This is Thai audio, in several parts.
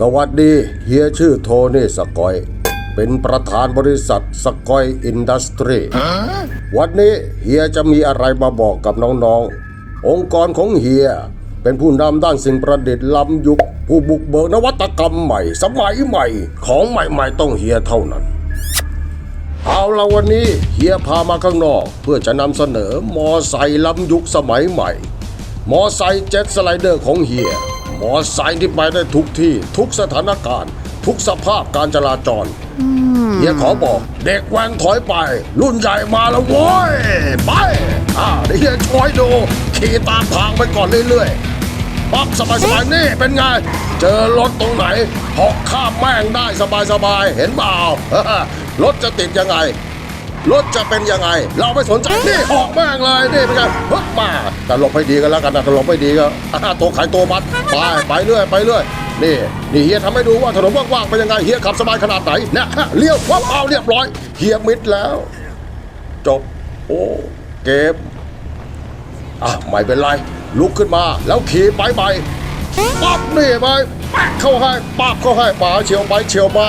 สวัสดีเฮียชื่อโทนี่สกอย เป็นประธานบริษัทสกอยอินดัสทรีวันนี้เฮียจะมีอะไรมาบอกกับน้องๆ องค์กรของเฮีย เป็นผู้นำด้านสิ่งประดิษฐ์ล้ำยุค ผู้บุกเบิกนวัตกรรมใหม่ สมัยใหม่ ของใหม่ๆต้องเฮียเท่านั้น เอาละวันนี้เฮียพามาข้างนอก เพื่อจะนำเสนอมอไซค์ล้ำยุคสมัยใหม่ มอไซค์เจ็ตสไลเดอร์ของเฮีย มอไซค์ที่ไปได้ทุกที่ ทุกสถานการณ์ ทุกสภาพการจราจรเฮียขอบอก เด็กแว้นถอยไป รุ่นใหญ่มาแล้วโว้ย ไป อ่าเดี๋ยวเฮียช่วยดู ขี่ตามทางไปก่อนเรื่อยๆปั๊บสบายสบายๆนี่เป็นไง เจอรถตรงไหนหอกข้ามแม่งได้สบายสบายๆเห็นเปล่ารถจะติดยังไง รถจะเป็นยังไง เราไม่สนใจนี่หอกแม่งเลยนี่เป็นไงฮึบมาแต่หลบให้ดีกันแล้วกันนะถ้าหลบไม่ดีก็อ่าตัวขายตัวมัดไปไปเรื่อยไปเรื่อยนี่นี่เฮียทำให้ดูว่าถนนว่างๆเป็นยังไงเฮียขับสบายขนาดไหนเนี่ยฮะเลี้ยววับเอาเรียบร้อยเฮียมิดแล้ว จบ โอ้เกมอะไม่เป็นไร ลุกขึ้นมาแล้วขี่ไปไปปั๊บนี่ไปแป๊กเข้าให้ปั๊บเข้าให้ป่าเฉียวไปเฉียวมา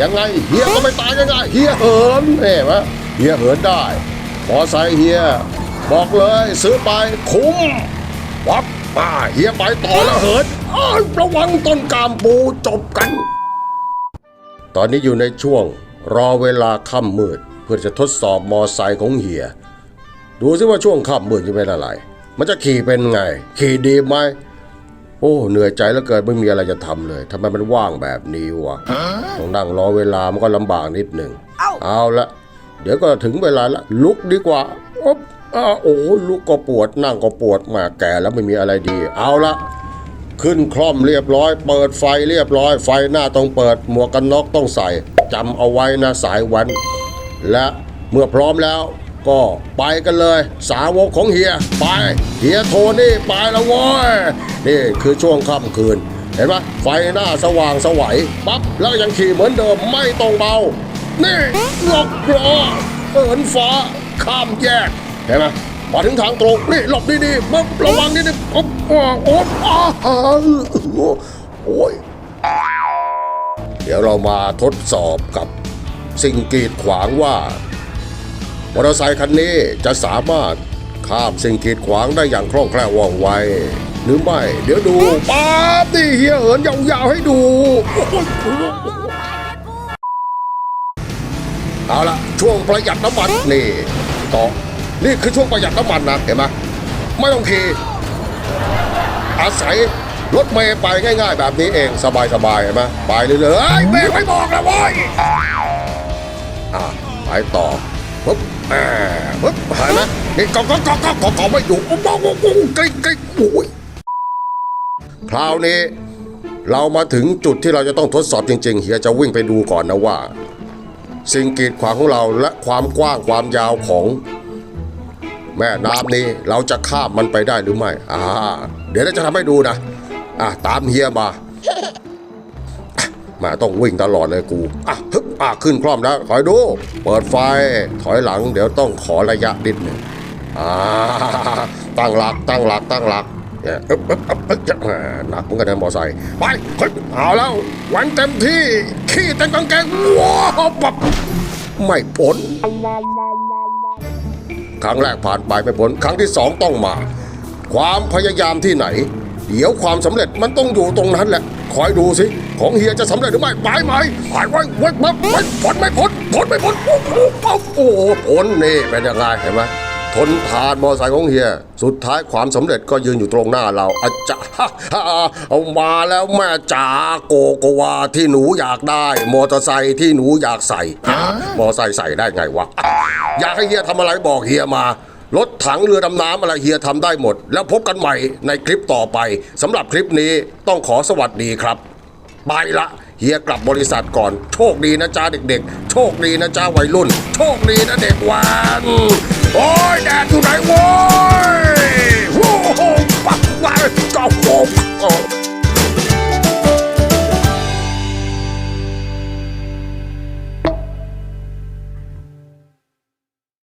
ยังไงเฮียก็ไม่ตายยังไงเฮียเหินเห็นไหม เฮียเหินได้มอไซค์เฮีย บอกเลยซื้อไปคุ้มวับมาเฮียไปต่อแล้วเหินอ้าวระวังต้นกามปูจบกัน ตอนนี้อยู่ในช่วงรอเวลาค่ำมืด เพื่อจะทดสอบมอไซค์ของเฮีย ดูซิว่าช่วงค่ำมืดจะเป็นอะไร มันจะขี่เป็นไง ขี่ดีไหมโอ้เหนื่อยใจแล้วเกินไม่มีอะไรจะทำเลยทำไมมันว่างแบบนี้วะต้องนั่งรอเวลามันก็ลำบากนิดหนึ่งเอาละ เดี๋ยวก็ถึงเวลาละลุกดีกว่าอ๊บอ้าโอ้ลุกก็ปวดนั่งก็ปวดมาแก่แล้วไม่มีอะไรดี เอาละขึ้นคล่อมเรียบร้อย เปิดไฟเรียบร้อย ไฟหน้าต้องเปิด หมวกกันน็อกต้องใส่จำเอาไว้นะสายวัน และเมื่อพร้อมแล้วก็ไปกันเลย สาวกของเฮียไป เฮียโทนี่ไปแล้วว้ยนี่คือช่วงค่ำคืน เห็นไหมไฟหน้าสว่างสวัยปั๊บแล้วยังขี่เหมือนเดิมไม่ต้องเบา นี่หลบล้อเอินฟ้าข้ามแยกเห็นไหมมาถึงทางตรงนี่หลบดีๆปั๊บระวังนิดนึงอ๊บอ๊บอ๊บอ้าวโอ้ยเดี๋ยวเรามาทดสอบกับสิ่งกีดขวางว่ามอเตอร์ไซค์คันนี้จะสามารถข้ามสิ่งกีดขวางได้อย่างคล่องแคล่วว่องไวหรือไม่ เดี๋ยวดูป๊าบนี่เฮียเหินยาวๆให้ดูโอ้ย เอาละช่วงประหยัดน้ำมันนี่ต่อนี่คือช่วงประหยัดน้ำมันนะเห็นไหมไม่ต้องขี่อาศัยรถเมย์ไปง่าย ๆ แบบนี้เองสบายๆเห็นไหมไปเรื่อยๆเฮ้ยเมย์ไม่บอกนะเว้ยอะไปต่อปึ๊บแหมปึ๊บเห็นไหมนี่ก็ก็ก็ก็ก็ก็ไม่อยู่โอ้โหโอ้โหกริ๊กกริ๊กโอ้ยคราวนี้เรามาถึงจุดที่เราจะต้องทดสอบจริง ๆ เฮียจะวิ่งไปดูก่อนนะว่า สิ่งกีดขวางของเราและความกว้างความยาวของ แม่น้ำนี้เราจะข้ามมันไปได้หรือไม่อ่าเดี๋ยวเราจะทำให้ดูนะอะตามเฮียมามาต้องวิ่งตลอดเลยกูอะฮึบอะขึ้นคล่อมแล้วคอยดู เปิดไฟถอยหลัง เดี๋ยวต้องขอระยะนิดหนึ่งอ่าตั้งหลักตั้งหลักตั้งหลัก เนี่ยอึ๊บอึ๊บอึ๊บอึ๊บจะหนักเหมือนกันนะมอไซค์ไปเฮ้ยเอาแล้วหวันเต็มที่ขี้เต็มกางเกงว้าวปับไม่พ้นครั้งแรกผ่านไปไม่พ้นครั้งที่สองต้องมา ความพยายามที่ไหน เดี๋ยวความสำเร็จมันต้องอยู่ตรงนั้นแหละ คอยดูสิ ของเฮียจะสำเร็จหรือไม่ไปไหมไปไว้ไว้ไว้ไว้พ้นไม่พ้นพ้นไม่พ้นโอ้โหโอ้โหพ้นนี่เป็นยังไงเห็นไหม ทนทานมอไซค์ของเฮีย สุดท้ายความสำเร็จก็ยืนอยู่ตรงหน้าเราอาจารย์เอามาแล้วแม่จ๋าโกโกวาที่หนูอยากได้ มอเตอร์ไซค์ที่หนูอยากใส่ มอไซค์ใส่ได้ไงวะ อยากให้เฮียทำอะไรบอกเฮียมารถถังเรือดำน้ำอะไรเฮียทำได้หมด แล้วพบกันใหม่ในคลิปต่อไปสำหรับคลิปนี้ต้องขอสวัสดีครับ ไปละ เฮียกลับบริษัทก่อน โชคดีนะจ้าเด็กๆ โชคดีนะจ้าวัยรุ่น โชคดีนะเด็กวันโอ้ยแดดอยู่ไหนโว้ยโว้โหปักไปก็โว้